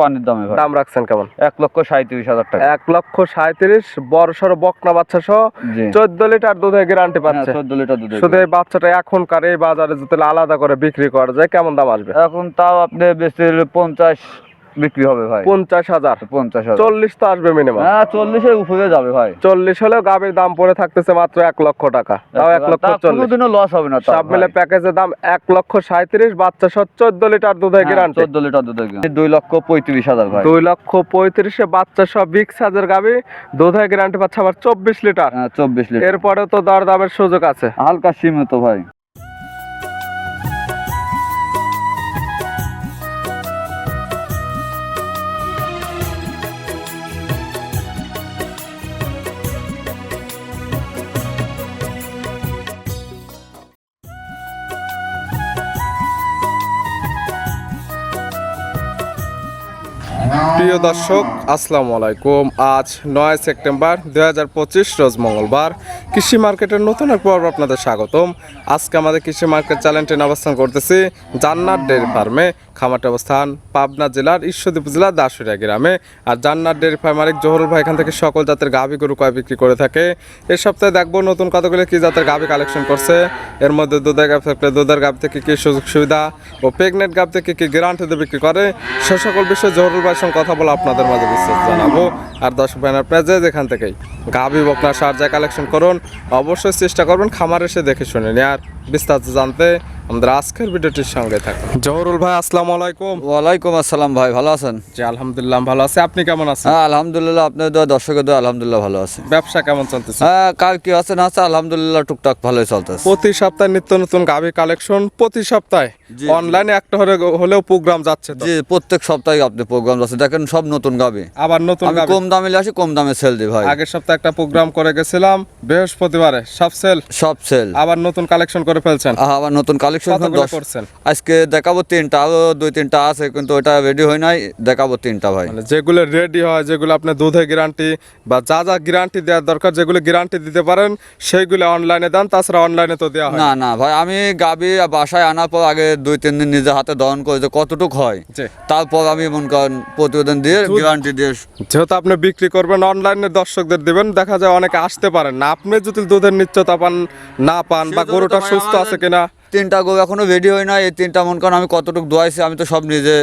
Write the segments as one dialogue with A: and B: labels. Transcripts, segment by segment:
A: পানির দামে
B: দাম রাখছেন কেমন?
A: এক লক্ষ সাঁত্রিশ হাজার টাকা।
B: এক লক্ষ সাঁত্রিশ বড় সড় বকনা বাচ্চা সহ চোদ্দ লিটার দুধের গ্যারান্টি পাচ্ছে।
A: চোদ্দ লিটার দুধ
B: শুধু এই বাচ্চাটা এখনকার এই বাজারে যদি আলাদা করে বিক্রি করা যায় কেমন দাম আসবে?
A: এখন তাও আপনি বেশি পঞ্চাশ বিক্রি হবে ভাই।
B: পঞ্চাশ হাজার।
A: পঞ্চাশ হাজার।
B: চল্লিশ তো আসবে মিনিমাম
A: হ্যাঁ চল্লিশের উপরে যাবে ভাই।
B: চল্লিশ হলেও গাভীর দাম পড়ে থাকতেছে মাত্র এক লক্ষ টাকা। তাও এক লক্ষ চল্লিশ।
A: লস হবে না
B: সব মিলে প্যাকেজের দাম এক লক্ষ সাঁত্রিশ বাচ্চা সহ চোদ্দ লিটার দুধের গ্যারান্টি
A: চোদ্দ লিটার দুধের গ্যারান্টি দুই লক্ষ পঁয়ত্রিশ হাজার ভাই।
B: দুই লক্ষ পঁয়ত্রিশে বাচ্চা সহ বিগ সাইজের গাভী। দুধের গ্যারান্টি পাচ্ছে আবার চব্বিশ লিটার।
A: হ্যাঁ চব্বিশ লিটার।
B: এরপরে তো দর দামের সুযোগ আছে।
A: হালকা সীমিত ভাই।
B: প্রিয় দর্শক আসসালামু আলাইকুম। আজ নয় সেপ্টেম্বর দু হাজার পঁচিশ রোজ মঙ্গলবার। কৃষি মার্কেটের নতুন এক পর্ব আপনাদের স্বাগতম। আজকে আমাদের কৃষি মার্কেট চ্যানেলটি অবস্থান করতেছি জান্নাত ডেয়ারি ফার্মে। খামারটি অবস্থান পাবনা জেলার ঈশ্বরদীপ জেলার দাসুরিয়া গ্রামে। আর জান্নাত ডেয়ারি ফার্ম মালিক জহরুল ভাই এখান থেকে সকল জাতের গাভী গরু কয় বিক্রি করে থাকে। এ সপ্তাহে দেখব নতুন কতগুলো কী জাতের গাভী কালেকশন করছে। এর মধ্যে দুধের গাভ থাকলে দুধের গাভ থেকে কী সুযোগ সুবিধা ও প্রেগনেন্ট গাভ থেকে কি গ্যারান্টিতে বিক্রি করে, সে সকল বিষয়ে জহরুল ভাইয়ের সঙ্গে কথা বলে আপনাদের মাঝে বিস্তারিত জানাব। আর দর্শক ভাই আপনারা যেখান থেকেই গাভী বকনা সার যা কালেকশন করুন অবশ্যই চেষ্টা করবেন খামার এসে দেখে শুনে আর বিস্তারিত জানতে আমাদের আজকের ভিডিওটির সঙ্গে থাকুন। জহরুল ভাই আসসালামু আলাইকুম।
A: ওয়ালাইকুম আসসালাম ভাই ভালো আছেন?
B: জি আলহামদুলিল্লাহ ভালো আছে। আপনি কেমন আছেন?
A: হ্যাঁ আলহামদুলিল্লাহ আপনার দোয়া দর্শকের দোয়া আলহামদুলিল্লাহ ভালো আছে।
B: ব্যবসা কেমন চলতেছে?
A: হ্যাঁ কার কি আছে না আছে আলহামদুলিল্লাহ টুকটাক ভালোই চলতেছে।
B: প্রতি সপ্তাহে নিত্য নতুন গাভী কালেকশন প্রতি সপ্তাহে। অনলাইনে একটা হলে- হলেও প্রোগ্রাম যাচ্ছে
A: জি প্রত্যেক সপ্তাহে আপনি প্রোগ্রাম যাচ্ছে। দেখেন সব নতুন গাবি
B: আবার নতুন গাভী।
A: কম দামে আসি কম দামে সেল দিই ভাই।
B: আগের সপ্তাহে একটা প্রোগ্রাম করে গেছিলাম বৃহস্পতিবারে সব সেল
A: সব সেল
B: আবার নতুন কালেকশন করে ফেলছেন?
A: আবার নতুন কালেকশন
B: করছেন?
A: আজকে দেখাবো তিনটা আরও দুই তিনটা আছে কিন্তু ওটা রেডি হয় নাই দেখাবো তিনটা ভাই।
B: মানে যেগুলো রেডি হয় যেগুলো আপনি দুধে গ্যারান্টি বা যা যা গ্যারান্টি দেওয়ার দরকার যেগুলো গ্যারান্টি দিতে পারেন সেইগুলো অনলাইনে দেন তাছাড়া অনলাইনে তো দেওয়া হয়
A: না না। ভাই আমি গাবি বাসায় আনার পর আগে দুই তিন দিন নিজে হাতে দহন করে যে কতটুক হয়। তারপর আমি মনে করেন প্রতিবেদন দিয়ে গ্যারান্টি দিয়ে
B: যেহেতু আপনি বিক্রি করবেন অনলাইনে দর্শকদের দিবেন দেখা যায় অনেকে আসতে পারেন না। আপনি যদি দুধের নিশ্চয়তা পান না পান বা গরুটা
A: ভাই
B: সুস্থ আছে কিনা?
A: তিনটা গরু এখনও রেডি হয় না এই তিনটা মন কারণ আমি কতটুকু দোয়াইছি আমি তো সব নিজে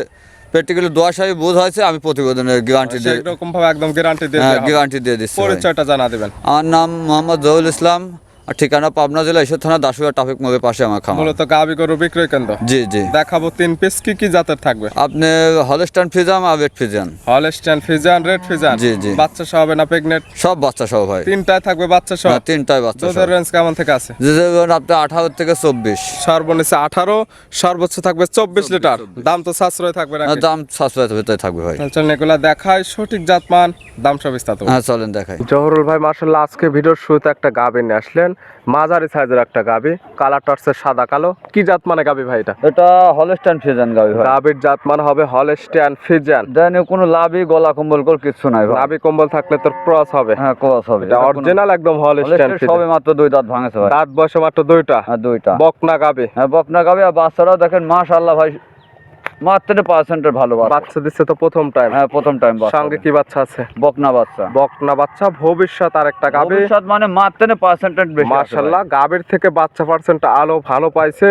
A: প্র্যাকটিক্যালি দোয়া সাহেব বোধ হয়েছে আমি প্রতিবেদনের গ্যারান্টি দিয়ে
B: সেরকম ভাবে একদম গ্যারান্টি দিয়ে।
A: গ্যারান্টি দিয়ে দিচ্ছি
B: পরিচয়টা জানা দেবেন।
A: আমার নাম মোহাম্মদ জহুল ইসলাম। আর ঠিকানা পাবনা জেলা ঈশ্বর থানা দাসুয়া ট্রাফিক মোড়ের পাশে আমার খামার।
B: মূলত গাভী গরু বিক্রয় কেন্দ্র?
A: জি জি।
B: দেখাবো তিন পিস কি কি জাতের থাকবে?
A: আপনি হলস্টান ফিজাম আর red Friesian
B: Holstein Friesian red Friesian
A: জি, জি।
B: বাচ্চা সহ হবে না প্রেগনেন্ট
A: সব বাচ্চা সহ ভাই।
B: তিনটায় থাকবে বাচ্চা সহ?
A: হ্যাঁ, তিনটাই বাচ্চা সহ।
B: দুধের রেঞ্জ কেমন থেকে আছে?
A: যে যেমন আপনি আঠারো থেকে চব্বিশ।
B: সর্বনিচে আঠারো সর্বোচ্চ থাকবে চব্বিশ লিটার। দাম তো সাশ্রয় থাকবে না
A: দাম সাশ্রয়ের ভিতরে থাকবে ভাই।
B: চলুন এগুলা দেখায় সঠিক জাতমান দাম সব বিস্তারিত।
A: হ্যাঁ চলেন দেখাই।
B: জহরুল ভাই মার্শাল্লাহ আজকে ভিডিওর শুরুতে একটা গাবি নিয়ে আসলেন। মাঝারি সাইজের একটা গাবি কালার টর্চের সাদা কালো। কি জাত মানে গাবি ভাই এটা?
A: এটা হলস্টান ফিজান গাবি ভাই।
B: গাবির জাত মানে হবে হলস্টিয়ান ফিজিয়ান
A: দেন কোনো লাভই গলা কম্বল কর কিছু নাই ভাই।
B: নাভি কম্বল থাকলে তোর ক্রস হবে।
A: হ্যাঁ ক্রস হবে।
B: এটা অরিজিনাল একদম হলস্টিয়ান
A: হলস্টান সবে মাত্র দুই দাঁত ভাঙেছে ভাই।
B: দাঁত বয়সে মাত্র দুইটা।
A: আর দুইটা।
B: বকনা গাবি।
A: হ্যাঁ বকনা গাবি আর বাচ্চারাও দেখেন মাশাআল্লাহ ভাই মাত্র ভালো বাচ্চা
B: দিচ্ছে তো প্রথম টাইম
A: হ্যাঁ প্রথম টাইম
B: সঙ্গে কি বাচ্চা আছে?
A: বকনা বাচ্চা।
B: বকনা বাচ্চা ভবিষ্যৎ আর একটা গাবে।
A: ভবিষ্যৎ মানে মাত্র বেশি
B: মাশাআল্লাহ গাবের থেকে বাচ্চা পার্সেন্ট আলো ভালো পাইছে।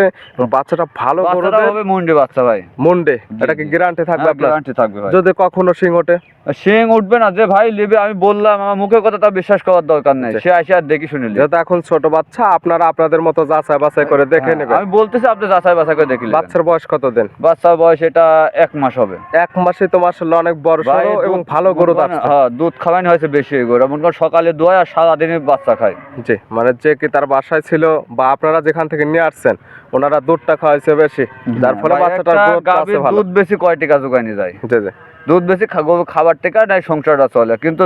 B: বাচ্চাটা ভালো
A: হবে মুন্ডে বাচ্চা ভাই।
B: মুন্ডে। এটা কি গ্যারান্টি থাকবে আপনার?
A: গ্যারান্টি থাকবে
B: যদি কখনো সিং ওঠে
A: শিং উঠবে না যে ভাই লিবে আমি বললাম আমার মুখের কথা তা বিশ্বাস করার দরকার নেই। সে আসে আর দেখি শুনে
B: যেহেতু এখন ছোট বাচ্চা আপনারা আপনাদের মতো যাচাই বাছাই করে দেখে নেবেন।
A: আমি বলতেছি আপনি যাচাই বাছাই করে দেখি
B: বাচ্চার বয়স কত দিন?
A: বাচ্চার বয়স এটা এক মাস হবে।
B: এক মাসে তো মার্শাল্লাহ অনেক বড় সড়ো এবং ভালো গরু
A: মনে হ্যাঁ দুধ খাওয়ানি হয়েছে বেশি গরু। মনে করেন সকালে দোয় আর সারাদিনে বাচ্চা খায়।
B: জি মানে যে কি তার বাসায় ছিল বা আপনারা যেখান থেকে নিয়ে আসছেন ওনারা দুধটা খাওয়াইছে বেশি। যার ফলে
A: ভাই,
B: বাচ্চাটার গ্রোথ আছে ভালো।
A: দুধ বেশি কয় টাকা জোগানি যায়?
B: জি জি।
A: দুধ বেশি খা- গরু খাবার টেকা নাই সংসারটা চলে। কিন্তু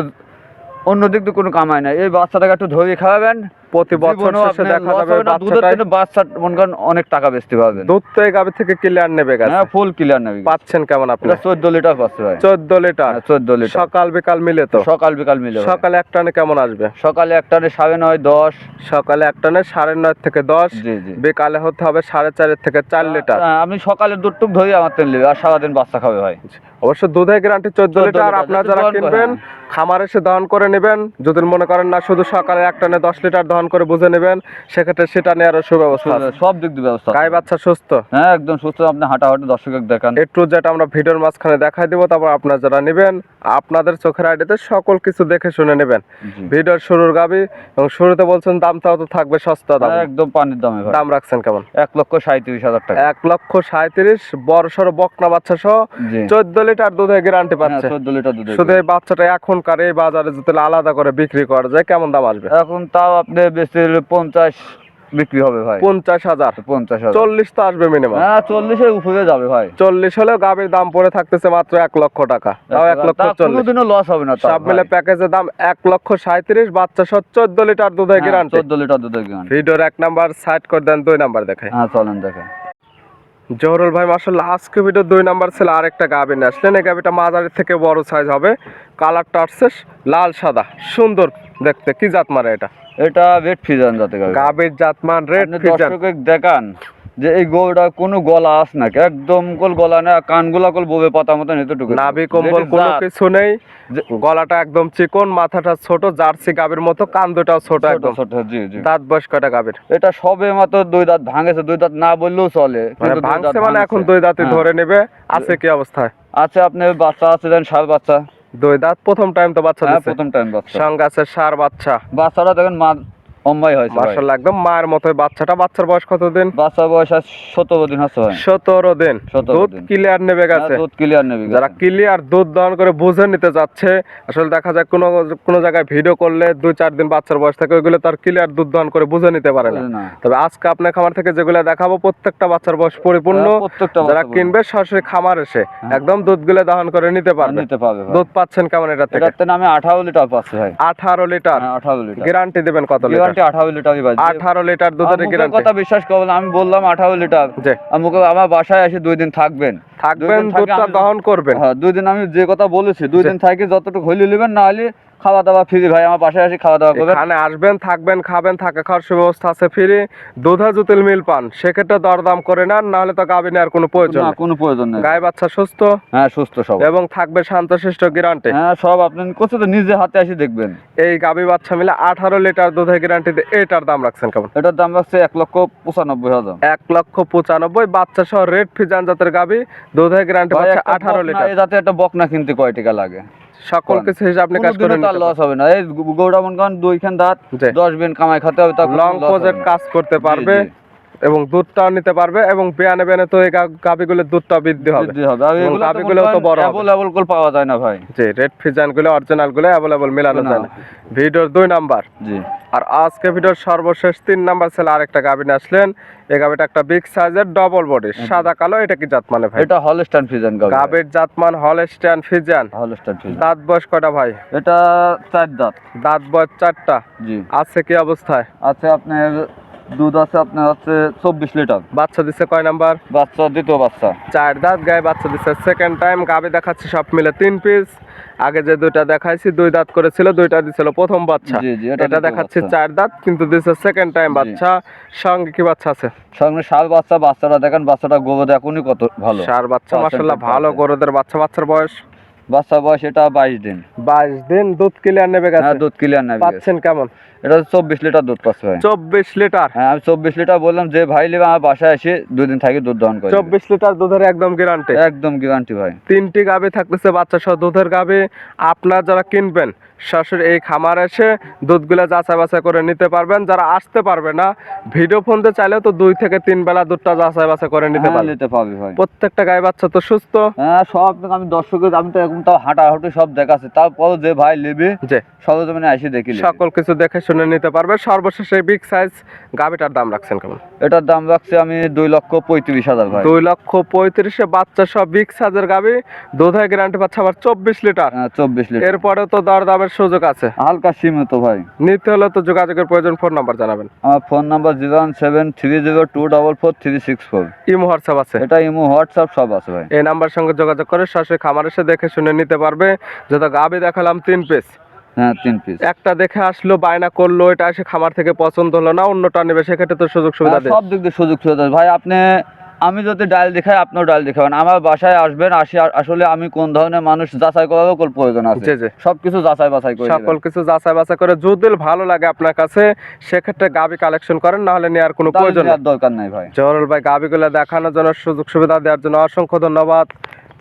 A: অন্য দিক দিয়ে কোনো কামাই নাই এই বাচ্চাটাকে একটু ধরে খাওয়াবেন
B: প্রতি বছর দেখা যাবে
A: দুধের থেকে বাচ্চা মনে করেন অনেক টাকা বেচতে পারবেন
B: দুধ তো এই থেকে ক্লিয়ার নেবে গেছে।
A: হ্যাঁ ফুল ক্লিয়ার নেবে।
B: পাচ্ছেন কেমন আপনি?
A: এটা চোদ্দ লিটার পাচ্ছে ভাই।
B: চোদ্দ লিটার?
A: চোদ্দ লিটার।
B: সকাল বিকাল মিলে তো?
A: সকাল বিকাল মিলে
B: সকালে এক টানে কেমন আসবে?
A: সকালে একটানে সাড়ে নয় দশ।
B: সকালে এক টানে সাড়ে নয় থেকে দশ।
A: জি জি।
B: বিকালে হতে হবে সাড়ে চারের থেকে চার লিটার।
A: হ্যাঁ, আমি সকালে দুধটুক ধরি আমার তেল নেবে আর সারাদিন বাচ্চা খাবে ভাই।
B: অবশ্য দুধের গ্যারান্টি চোদ্দ
A: 14
B: লিটার আপনারা যারা কিনবেন
A: হ্যাঁ।
B: খামারে এসে দহন করে নেবেন। যদি মনে করেন না শুধু সকালে এক টানে দশ লিটার দহন করে বুঝে নেবেন সেক্ষেত্রে সেটা নেওয়ারও সুব্যবস্থা
A: সব দিক দিয়ে ব্যবস্থা।
B: গাই বাচ্চা সুস্থ?
A: হ্যাঁ একদম সুস্থ। আপনি হাঁটাহাঁটি দর্শকের দেখান।
B: একটু যেটা আমরা ভিডিওর মাঝখানে দেখাই দিব তারপর আপনারা যারা নেবেন আপনাদের চোখের আইডিতে সকল কিছু দেখে শুনে নেবেন। ভিডিওর শুরুর গাবি এবং শুরুতে বলছেন দামটাও তো থাকবে সস্তা দাম।
A: একদম পানির দামে
B: দাম রাখছেন কেমন?
A: এক লক্ষ সাঁত্রিশ হাজার টাকা।
B: এক লক্ষ সাঁত্রিশ বড় সড়ো বকনা বাচ্চা সহ চোদ্দ লিটার দুধের গ্যারান্টি পাচ্ছে।
A: চোদ্দ লিটার দুধ
B: শুধু এই বাচ্চাটা এখনকার এই বাজারে যদি আলাদা করে বিক্রি করা যায় কেমন দাম আসবে?
A: এখন তাও আপনি বেশি পঞ্চাশ বিক্রি হবে ভাই।
B: পঞ্চাশ হাজার।
A: পঞ্চাশ হাজার।
B: চল্লিশ তো আসবে মিনিমাম
A: হ্যাঁ চল্লিশের উপরে যাবে ভাই।
B: চল্লিশ হলেও গাভীর দাম পড়ে থাকতেছে মাত্র এক লক্ষ টাকা। তাও এক লক্ষ চল্লিশ।
A: কোনোদিনও লস হবে না
B: সব মিলে প্যাকেজের দাম এক লক্ষ সাঁত্রিশ বাচ্চা সহ চোদ্দ লিটার দুধের গ্যারান্টি
A: চোদ্দ লিটার দুধের গ্যারান্টি
B: ভিডিওর এক নাম্বার সাইড করে দেন দুই নাম্বার দেখায়
A: হ্যাঁ চলেন দেখেন
B: জহরুল ভাই মাসাল্লাহ আজকে ভিডিও দুই নাম্বার ছিল আরেকটা গাভী নিয়ে আসলেন। এই গাভীটা মাঝারি থেকে বড় সাইজ হবে। কালারটা আসছে লাল সাদা সুন্দর দেখতে। কি জাত মারে এটা?
A: এটা রেড ফিজান জাতে
B: গাভির জাতমান রেড
A: ফিজান দেখান। যে এই গরুটা কোনো গলা আস নাকি একদম কল গলা না কানগুলা কল ববে পাতা মতন এতটুকু।
B: নাভি কম্বল কোনো কিছু নেই গলাটা একদম চিকন মাথাটা ছোট জার্সি গাভীর মতো কান দুটাও ছোট একদম।
A: ছোট জি জি।
B: দাঁত বয়স কয়টা গাবের
A: এটা সবে মাত্র দুই দাঁত ভাঙেছে দুই দাঁত না বললেও চলে
B: মানে
A: কিন্তু দুই
B: ভাঙছে মানে এখন দুই দাঁতে
A: হ্যাঁ।
B: ধরে নেবে আছে কি অবস্থায়?
A: আছে আপনি বাচ্চা আছে দেন সার বাচ্চা।
B: দুই দাঁত প্রথম টাইম তো বাচ্চা
A: হ্যাঁ
B: দিচ্ছে
A: প্রথম টাইম বাচ্চা।
B: সঙ্গে আছে সার বাচ্চা।
A: বাচ্চারা দেখেন মা অম্বাই হয়েছে
B: একদম মায়ের মতো। বাচ্চাটা বাচ্চার বয়স কতদিন?
A: বাচ্চার বয়স আজ সতেরো দিন হচ্ছে ভাই।
B: সতেরো দিন। দুধ ক্লিয়ার নেবে গেছে।
A: হ্যাঁ, দুধ ক্লিয়ার নেবে
B: যারা ক্লিয়ার দুধ দহন করে বুঝে নিতে যাচ্ছে আসলে দেখা যায় কোনো কোনো জায়গায় ভিডিও করলে দুই চার দিন বাচ্চার বয়স থাকে ওইগুলো তার ক্লিয়ার দুধ দহন করে বুঝে নিতে পারে না। তবে আজকে আপনার খামার থেকে যেগুলো দেখাবো প্রত্যেকটা বাচ্চার বয়স পরিপূর্ণ।
A: হ্যাঁ, প্রত্যেকটা
B: যারা কিনবে সরাসরি খামার এসে একদম দুধগুলো দহন করে নিতে পারবে।
A: নিতে পারবে
B: দুধ পাচ্ছেন কেমন এটা থেকে?
A: আমি আঠারো লিটার পাচ্ছি ভাই।
B: আঠারো লিটার।
A: হ্যাঁ, আঠারো লিটার।
B: গ্যারান্টি দেবেন কত লিটার?
A: আঠারো লিটারই
B: আঠারো লিটার দুধের
A: আমার
B: গ্যারান্টি।
A: কথা বিশ্বাস করবেন আমি বললাম আঠারো লিটার। আমাকে আমার বাসায় এসে দুই দিন থাকবেন।
B: দুধটা দহন করবেন।
A: হ্যাঁ দুই দিন আমি যে কথা বলেছি দুই দিন থাকি যতটুকু হইলে নেবেন না হলে খাওয়া দাওয়া ফ্রি ভাই আমার বাসায় এসে খাওয়া দাওয়া করবেন
B: এখানে আসবেন থাকবেন খাবেন থাকা খাওয়ার সুব্যবস্থা আছে ফ্রি দুধা জুতিল মিল পান সেক্ষেত্রে দরদাম করে নেন নাহলে তো গাবি নেওয়ার কোনো প্রয়োজন
A: না কোনো প্রয়োজন নেই।
B: গায়ে বাচ্চা সুস্থ?
A: হ্যাঁ সুস্থ সব।
B: এবং থাকবে শান্তশিষ্ট গ্যারান্টি
A: হ্যাঁ সব আপনি কোথাও তো নিজে হাতে এসে দেখবেন।
B: এই গাবি বাচ্চা মিলে আঠারো লিটার দুধের গ্যারান্টি এটার দাম রাখছেন কেমন?
A: এটার দাম রাখছে এক লক্ষ পঁচানব্বই হাজার।
B: এক লক্ষ পঁচানব্বই বাচ্চা সহ রেড ফিজান জাতের গাবি দুধের গ্যারান্টি পাচ্ছে আঠারো লিটার।
A: এই জাতে একটা বকনা কিনতে কয় টাকা লাগে?
B: সকল কিছু হিসাব আপনি কাজ
A: করেন তার লস হবে না এই গৌড়া মন কারণ দুইখান দাঁত। দশ বিন কামাই খাতে হবে
B: লং প্রজেক্ট কাজ করতে পারবে। এবং দুধটাও নিতে পারবে এবং বেয়ানে বেয়ানে তো এই গাবিগুলোর দুধটা বৃদ্ধি হবে। গাভীগুলোও তো বড়
A: অ্যাভেলেবল করে পাওয়া যায় না ভাই।
B: যে রেড ফিজানগুলো অরিজিনালগুলো অ্যাভেলেবল মেলানো যায় না। ভিডিওর দুই নাম্বার।
A: জি।
B: আর আজকে ভিডিওর সর্বশেষ তিন নাম্বার ছেলে আরেকটা গাবিনে আসলেন। এই গাবিটা একটা বিগ সাইজের ডবল বডি সাদা কালো এটা কি জাত মানে ভাই?
A: এটা হলস্টাইন ফিজান গাবে
B: গাবির জাতমান হলস্টাইন ফিজান
A: হলস্টাইন ফিজান
B: দাঁত বয়স কটা ভাই?
A: এটা চার দাঁত।
B: দাঁত বয়স চারটা।
A: জি।
B: আছে কি অবস্থায়?
A: আছে আপনার দুধ আছে আপনার হচ্ছে চব্বিশ লিটার।
B: বাচ্চা দিচ্ছে কয় নাম্বার?
A: বাচ্চা দ্বিতীয় বাচ্চা।
B: চার দাঁত গায়ে বাচ্চা দিচ্ছে সেকেন্ড টাইম গাবি দেখাচ্ছি সব মিলে তিন পিস আগে যে দুইটা দেখাইছি দুই দাঁত করেছিল দুইটা দিছিল প্রথম বাচ্চা।
A: এটা
B: দেখাচ্ছি চার দাঁত কিন্তু দিচ্ছে সেকেন্ড টাইম বাচ্চা। সঙ্গে কি বাচ্চা আছে?
A: সঙ্গে সার বাচ্চা বাচ্চাটা দেখেন বাচ্চাটা গোবর এখনই কত ভালো।
B: সার বাচ্চা মাসাল্লাহ ভালো গরুদের বাচ্চা বাচ্চার বয়স।
A: বাচ্চা বয়স এটা বাইশ দিন।
B: বাইশ দিন দুধ ক্লিয়ার নেবে
A: হ্যাঁ দুধ ক্লিয়ার নেবে
B: পাচ্ছেন কেমন?
A: এটা চব্বিশ লিটার দুধ পাচ্ছে ভাই।
B: চব্বিশ লিটার?
A: হ্যাঁ আমি চব্বিশ লিটার বললাম যে ভাই নেবে আমার বাসায় এসে দুই দিন থাকি দুধ দহন করে
B: চব্বিশ লিটার দুধের একদম গ্যারান্টি
A: একদম গ্যারান্টি ভাই।
B: তিনটি গাবে থাকতেছে বাচ্চা সহ দুধের গাবে। আপনার যারা কিনবেন সরাসরি এই খামার এসে দুধগুলো যাচাই বাছাই করে নিতে পারবেন। যারা আসতে পারবে না ভিডিও ফোন ফোনতে চাইলেও তো দুই থেকে তিন বেলা দুধটা যাচাই বাছাই করে নিতে
A: হ্যাঁ, পারবে।
B: প্রত্যেকটা গায়ে বাচ্চা তো সুস্থ।
A: হ্যাঁ সব আমি দর্শকের আমি তো এখন তাও হাঁটাহাঁটি সব দেখাচ্ছে। তারপর যে ভাই নেবে
B: যে
A: সরজমিনে এসে দেখি
B: সকল কিছু দেখে শুনে নিতে পারবে। সর্বশেষ এই বিগ সাইজ গাবিটার দাম রাখছেন কেমন?
A: এটার দাম রাখছে আমি দুই লক্ষ পঁয়ত্রিশ হাজার ভাই।
B: দুই লক্ষ পঁয়ত্রিশে বাচ্চা সব বিগ সাইজের গাবি দুধের গ্যারান্টি পাচ্ছে আবার চব্বিশ লিটার।
A: হ্যাঁ চব্বিশ লিটার।
B: এরপরে তো দরদামের সুযোগ আছে।
A: হালকা সীমিত ভাই।
B: নিতে হলে তো যোগাযোগের প্রয়োজন ফোন নাম্বার জানাবেন।
A: আমার phone number zero one seven three zero two double four three six four.
B: Imo WhatsApp আছে?
A: এটা ইমো হোয়াটসঅ্যাপ সব আছে ভাই।
B: এই নাম্বার সঙ্গে যোগাযোগ করে সরাসরি খামার এসে দেখে শুনে নিতে পারবে। যত গাবি দেখালাম তিন পিস
A: হ্যাঁ তিন পিস
B: একটা দেখে আসলো বায়না করল এটা এসে খামার থেকে পছন্দ হলো না অন্যটা নেবে সেক্ষেত্রে তো সুযোগ সুবিধা
A: সব দিক দিয়ে সুযোগ সুবিধা ভাই আপনি আমি যদি ডাল দেখাই আপনিও ডাল দেখাবেন। আমার বাসায় আসবেন আসি আসলে আমি কোন ধরনের মানুষ যাচাই করারও কোন প্রয়োজন আছে। সবকিছু যাচাই বাছাই করে
B: সকল কিছু যাচাই বাছাই করে যদি ভালো লাগে আপনার কাছে সেক্ষেত্রে গাবি কালেকশন করেন না হলে নেওয়ার কোনো প্রয়োজন
A: দরকার নাই ভাই।
B: জহরুল ভাই গাবিগুলো দেখানোর জন্য সুযোগ সুবিধা দেওয়ার জন্য অসংখ্য ধন্যবাদ।